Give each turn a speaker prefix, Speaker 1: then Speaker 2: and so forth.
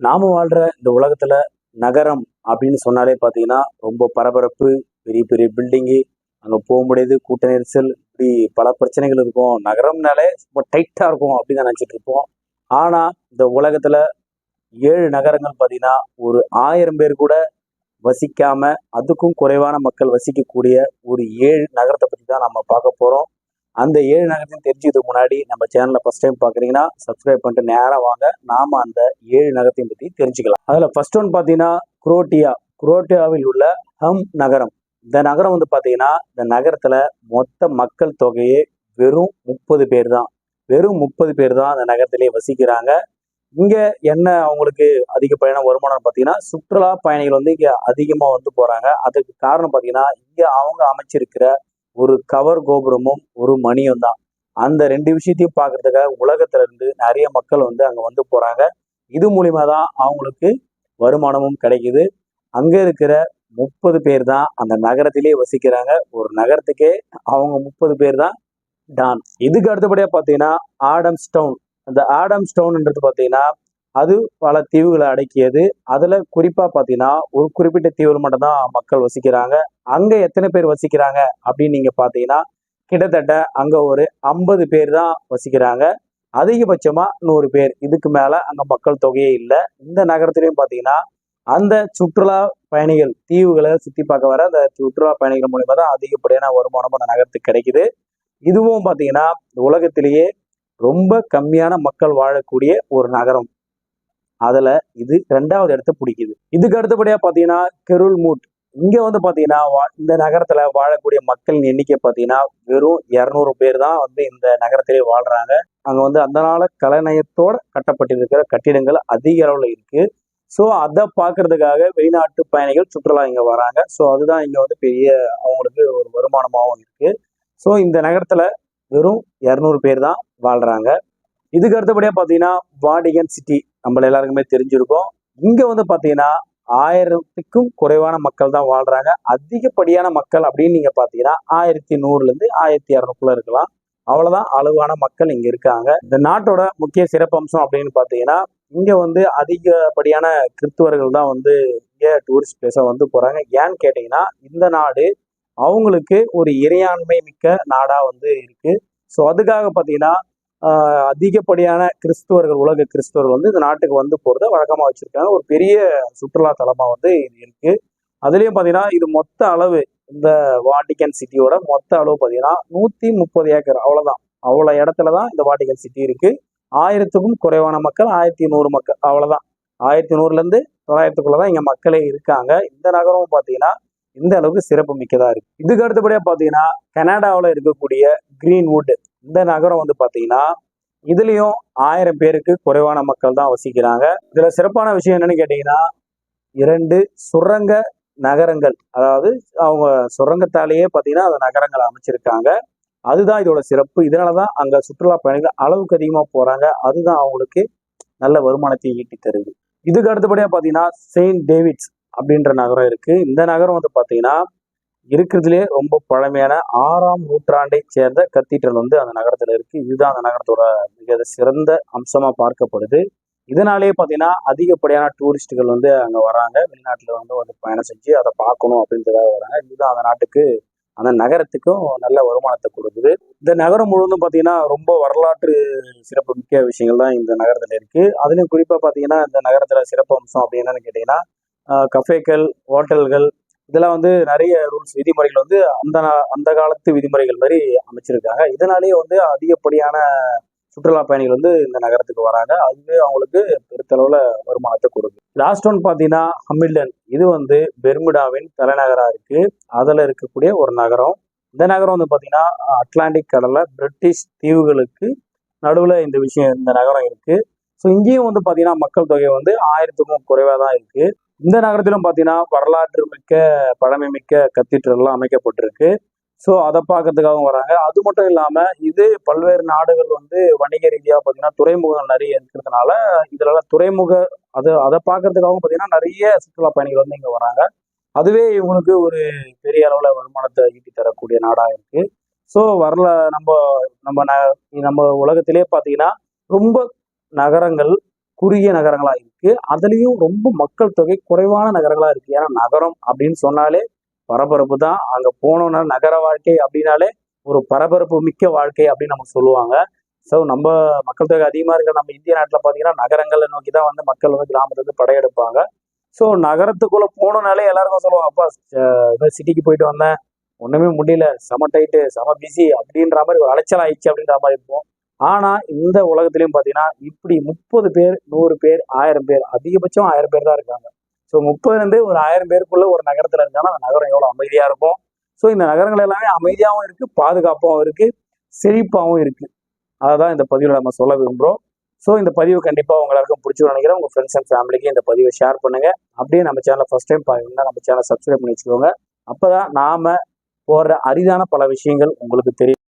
Speaker 1: நாம வாழ்ற இந்த உலகத்துல நகரம் அப்படின்னு சொன்னாலே பார்த்தீங்கன்னா ரொம்ப பரபரப்பு பெரிய பெரிய பில்டிங்கு அங்கே போக முடியாது கூட்ட நெரிசல் இப்படி பல பிரச்சனைகள் இருக்கும். நகரம்னாலே ரொம்ப டைட்டாக இருக்கும் அப்படின்னு தான் நினச்சிட்டு இருப்போம். ஆனால் இந்த உலகத்துல ஏழு நகரங்கள் பார்த்தீங்கன்னா ஒரு ஆயிரம் பேர் கூட வசிக்காம அதுக்கும் குறைவான மக்கள் வசிக்கக்கூடிய ஒரு ஏழு நகரத்தை பற்றி தான் நம்ம பார்க்க போகிறோம் அந்த ஏழு நகரத்தையும் தெரிஞ்சதுக்கு முன்னாடி நம்ம சேனலை ஃபர்ஸ்ட் டைம் பார்க்குறீங்கன்னா சப்ஸ்கிரைப் பண்ணிட்டு நேராக வாங்க. நாம அந்த ஏழு நகரத்தையும் பற்றி தெரிஞ்சுக்கலாம். அதில் ஃபர்ஸ்ட் ஒன் பார்த்தீங்கன்னா குரோட்டியா. குரோட்டியாவில் உள்ள ஹம் நகரம். இந்த நகரம் வந்து பார்த்தீங்கன்னா இந்த நகரத்தில் மொத்த மக்கள் தொகையே வெறும் முப்பது பேர் தான் வெறும் முப்பது பேர் தான் அந்த நகரத்திலே வசிக்கிறாங்க. இங்கே என்ன அவங்களுக்கு அதிக பயணம் வருமானம் பார்த்தீங்கன்னா சுற்றுலா பயணிகள் வந்து இங்கே அதிகமாக வந்து போகிறாங்க அதுக்கு காரணம் பார்த்தீங்கன்னா இங்கே அவங்க அமைச்சிருக்கிற ஒரு கவர் கோபுரமும் ஒரு மணியும் தான். அந்த ரெண்டு விஷயத்தையும் பார்க்கறதுக்காக உலகத்துல இருந்து நிறைய மக்கள் வந்து அங்க வந்து போறாங்க. இது மூலிமா தான் அவங்களுக்கு வருமானமும் கிடைக்குது. அங்க இருக்கிற முப்பது பேர் தான் அந்த நகரத்திலே வசிக்கிறாங்க. ஒரு நகரத்துக்கே அவங்க முப்பது பேர் தான் டான். இதுக்கு அடுத்தபடியா பார்த்தீங்கன்னா ஆடம்ஸ் டவுன். அந்த ஆடம்ஸ் டவுன்ன்றது பார்த்தீங்கன்னா அது பல தீவுகளை அடக்கியது. அதுல குறிப்பா பார்த்தீங்கன்னா ஒரு குறிப்பிட்ட தீவில் மட்டும்தான் மக்கள் வசிக்கிறாங்க. அங்க எத்தனை பேர் வசிக்கிறாங்க அப்படின்னு நீங்க பார்த்தீங்கன்னா கிட்டத்தட்ட அங்க ஒரு ஐம்பது பேர் தான் வசிக்கிறாங்க. அதிகபட்சமா நூறு பேர். இதுக்கு மேல அங்க மக்கள் தொகையே இல்லை. இந்த நகரத்திலையும் பார்த்தீங்கன்னா அந்த சுற்றுலா பயணிகள் தீவுகளை சுத்தி பார்க்க வர அந்த சுற்றுலா பயணிகள் மூலியமா தான் அதிகப்படியான வருமானம் அந்த நகரத்துக்கு கிடைக்குது. இதுவும் பார்த்தீங்கன்னா உலகத்திலேயே ரொம்ப கம்மியான மக்கள் வாழக்கூடிய ஒரு நகரம். அதுல இது ரெண்டாவது இடத்த பிடிக்குது. இதுக்கு அடுத்தபடியா பாத்தீங்கன்னா கெருள் மூட். இங்க வந்து பாத்தீங்கன்னா வா- இந்த நகரத்துல வாழக்கூடிய மக்களின் எண்ணிக்கை பாத்தீங்கன்னா வெறும் இருநூறு பேர் தான் வந்து இந்த நகரத்திலே வாழ்றாங்க. அங்க வந்து அந்த நாள கலைநயத்தோட கட்டப்பட்டிருக்கிற கட்டிடங்கள் அதிக அளவுல இருக்கு. ஸோ அதை பார்க்கறதுக்காக வெளிநாட்டு பயணிகள் சுற்றுலா இங்க வராங்க. ஸோ அதுதான் இங்க வந்து பெரிய அவங்களுக்கு ஒரு வருமானமாகவும் இருக்கு. ஸோ இந்த நகரத்துல வெறும் இரநூறு பேர் தான் வாழ்றாங்க. இதுக்கு அடுத்தபடியா பாத்தீங்கன்னா வாடிகன் சிட்டி. நம்மள எல்லாருக்குமே தெரிஞ்சிருக்கும். இங்க வந்து பாத்தீங்கன்னா ஆயிரத்துக்கும் குறைவான மக்கள் தான் வாழ்றாங்க. அதிகப்படியான மக்கள் அப்படின்னு நீங்க பாத்தீங்கன்னா ஆயிரத்தி நூறுல இருந்து ஆயிரத்தி இரநூறுக்குள்ள இருக்கலாம். அவ்வளவுதான் அளவான மக்கள் இங்க இருக்காங்க. இந்த நாட்டோட முக்கிய சிறப்பம்சம் அப்படின்னு பாத்தீங்கன்னா இங்க வந்து அதிகப்படியான கிறிஸ்துவர்கள் தான் வந்து இங்க டூரிஸ்ட் பிளேஸா வந்து போறாங்க. ஏன்னு கேட்டீங்கன்னா இந்த நாடு அவங்களுக்கு ஒரு இறையாண்மை மிக்க நாடா வந்து இருக்கு. ஸோ அதுக்காக பார்த்தீங்கன்னா அதிகப்படியான கிறிஸ்துவர்கள் உலக கிறிஸ்துவர்கள் வந்து இந்த நாட்டுக்கு வந்து போகிறத வழக்கமாக வச்சுருக்காங்க. ஒரு பெரிய சுற்றுலா தலமாக வந்து இது இருக்குது அதுலேயும் பார்த்தீங்கன்னா இது மொத்த அளவு இந்த வாட்டிகன் சிட்டியோட மொத்த அளவு பார்த்தீங்கன்னா நூற்றி முப்பது ஏக்கர். அவ்வளோதான் அவ்வளோ இடத்துல தான் இந்த வாட்டிகன் சிட்டி இருக்குது ஆயிரத்துக்கும் குறைவான மக்கள் ஆயிரத்தி நூறு மக்கள். அவ்வளோதான் ஆயிரத்தி நூறுலேருந்து தொள்ளாயிரத்துக்குள்ளே தான் இங்கே மக்களே இருக்காங்க. இந்த நகரமும் பார்த்தீங்கன்னா இந்த அளவுக்கு சிறப்பு மிக்கதாக இருக்குது இதுக்கு அடுத்தபடியாக பார்த்தீங்கன்னா கனடாவில் இருக்கக்கூடிய க்ரீன்வுட் இந்த நகரம் வந்து பார்த்தீங்கன்னா இதுலேயும் ஆயிரம் பேருக்கு குறைவான மக்கள் தான் வசிக்கிறாங்க. இதில் சிறப்பான விஷயம் என்னன்னு கேட்டிங்கன்னா இரண்டு சுரங்க நகரங்கள். அதாவது அவங்க சுரங்கத்தாலேயே பார்த்தீங்கன்னா அந்த நகரங்களை அமைச்சிருக்காங்க. அதுதான் இதோட சிறப்பு. இதனால தான் அங்கே சுற்றுலா பயணிகள் அளவுக்கு அதிகமாக போகிறாங்க அதுதான் அவங்களுக்கு நல்ல வருமானத்தை ஈட்டி தருது. இதுக்கு அடுத்தபடியாக பார்த்தீங்கன்னா செயின்ட் டேவிட்ஸ் அப்படின்ற நகரம் இருக்குது இந்த நகரம் வந்து பார்த்தீங்கன்னா இருக்கிறதுலே ரொம்ப பழமையான ஆறாம் நூற்றாண்டை சேர்ந்த கத்தீட்ரல் வந்து அந்த நகரத்துல இருக்கு. இதுதான் அந்த நகரத்தோட மிக சிறந்த அம்சமா பார்க்கப்படுது. இதனாலேயே பார்த்தீங்கன்னா அதிகப்படியான டூரிஸ்டுகள் வந்து அங்கே வராங்க. வெளிநாட்டில் வந்து வந்து பயணம் செஞ்சு அதை பார்க்கணும் அப்படின்றதாக வராங்க. இதுதான் அந்த நாட்டுக்கு அந்த நகரத்துக்கும் நல்ல வருமானத்தை கொடுக்குது. இந்த நகரம் முழுவதும் பார்த்தீங்கன்னா ரொம்ப வரலாற்று சிறப்பு மிக்க விஷயங்கள் தான் இந்த நகரத்தில் இருக்கு. அதுலேயும் குறிப்பாக பார்த்தீங்கன்னா இந்த நகரத்தில் சிறப்பு அம்சம் அப்படி என்னன்னு கேட்டீங்கன்னா கஃபேக்கள் ஹோட்டல்கள் இதெல்லாம் வந்து நிறைய ரூல்ஸ் விதிமுறைகள் வந்து அந்த நா- அந்த காலத்து விதிமுறைகள் மாதிரி அமைச்சிருக்காங்க. இதனாலேயே வந்து அதிகப்படியான சுற்றுலா பயணிகள் வந்து இந்த நகரத்துக்கு வராங்க. அதுவே அவங்களுக்கு பெருத்தளவுல வருமானத்தை கொடுக்குது. லாஸ்ட் ஒன் பார்த்தீங்கன்னா ஹமில்டன் இது வந்து பெர்முடாவின் தலைநகரா இருக்கு. அதில் இருக்கக்கூடிய ஒரு நகரம். இந்த நகரம் வந்து பார்த்தீங்கன்னா அட்லாண்டிக் கடலில் பிரிட்டிஷ் தீவுகளுக்கு நடுவில் இந்த விஷயம் இந்த நகரம் இருக்கு. ஸோ இங்கேயும் வந்து பார்த்தீங்கன்னா மக்கள் தொகை வந்து ஆயிரத்துக்கும் குறைவாக தான் இருக்கு. இந்த நகரத்திலும் பார்த்தீங்கன்னா வரலாற்று மிக்க பழமை மிக்க கத்தீட்ரல்லாம் அமைக்கப்பட்டிருக்கு. ஸோ அதை பார்க்கறதுக்காகவும் வராங்க. அது மட்டும் இல்லாமல் இது பல்வேறு நாடுகள் வந்து வணிக ரீதியாக பார்த்தீங்கன்னா துறைமுகங்கள் நிறைய இருக்கிறதுனால இதுல துறைமுக அது அதை பார்க்கறதுக்காகவும் பார்த்தீங்கன்னா நிறைய சுற்றுலா பயணிகள் வந்து இங்கே வராங்க. அதுவே இவங்களுக்கு ஒரு பெரிய அளவில் வருமானத்தை ஈட்டி தரக்கூடிய நாடாக இருக்கு. ஸோ வரல நம்ம நம்ம ந- நம்ம உலகத்திலே பார்த்தீங்கன்னா ரொம்ப நகரங்கள் குறுகிய நகரங்களா இருக்கு. அதுலேயும் ரொம்ப மக்கள் தொகை குறைவான நகரங்களா இருக்கு. ஏன்னா நகரம் அப்படின்னு சொன்னாலே பரபரப்பு தான். அங்க போனோம்னா நகர வாழ்க்கை அப்படின்னாலே ஒரு பரபரப்பு மிக்க வாழ்க்கை அப்படின்னு நம்ம சொல்லுவாங்க. ஸோ நம்ம மக்கள் தொகை அதிகமாக இருக்கிற நம்ம இந்திய நாட்டில் பார்த்தீங்கன்னா நகரங்களை நோக்கி தான் வந்து மக்கள் வந்து கிராமத்துலேருந்து படையெடுப்பாங்க ஸோ நகரத்துக்குள்ளே போனோம்னாலே எல்லாருக்கும் சொல்லுவாங்க அப்பா சிட்டிக்கு போயிட்டு வந்தேன். ஒன்றுமே முடியல. செம டைட்டு செம பிஸி அப்படின்ற மாதிரி ஒரு அலைச்சல் ஆயிடுச்சு அப்படின்ற மாதிரி இருக்கும். ஆனால் இந்த உலகத்துலையும் பார்த்தீங்கன்னா இப்படி முப்பது பேர் நூறு பேர் ஆயிரம் பேர் அதிகபட்சம் ஆயிரம் பேர் தான் இருக்காங்க. ஸோ முப்பதுலேருந்து ஒரு ஆயிரம் பேருக்குள்ள ஒரு நகரத்தில் இருக்காங்கன்னா அந்த நகரம் எவ்வளோ அமைதியாக இருக்கும்? ஸோ இந்த நகரங்கள் எல்லாமே அமைதியாகவும் இருக்கு பாதுகாப்பாகவும் இருக்கு செழிப்பாகவும் இருக்கு. அதை தான் இந்த பதிவில் நம்ம சொல்ல விரும்புகிறோம் ஸோ இந்த பதிவு கண்டிப்பாக உங்களுக்கு பிடிச்சி நினைக்கிறேன். உங்கள் ஃப்ரெண்ட்ஸ் அண்ட் ஃபேமிலிக்கு இந்த பதிவை ஷேர் பண்ணுங்க. அப்படியே நம்ம சேனலை ஃபர்ஸ்ட் டைம் பார்க்கணும்னா நம்ம சேனலை சப்ஸ்கிரைப் பண்ணி வச்சுக்கோங்க. அப்போ தான் நாம் போடுற அரிதான பல விஷயங்கள் உங்களுக்கு தெரியும்.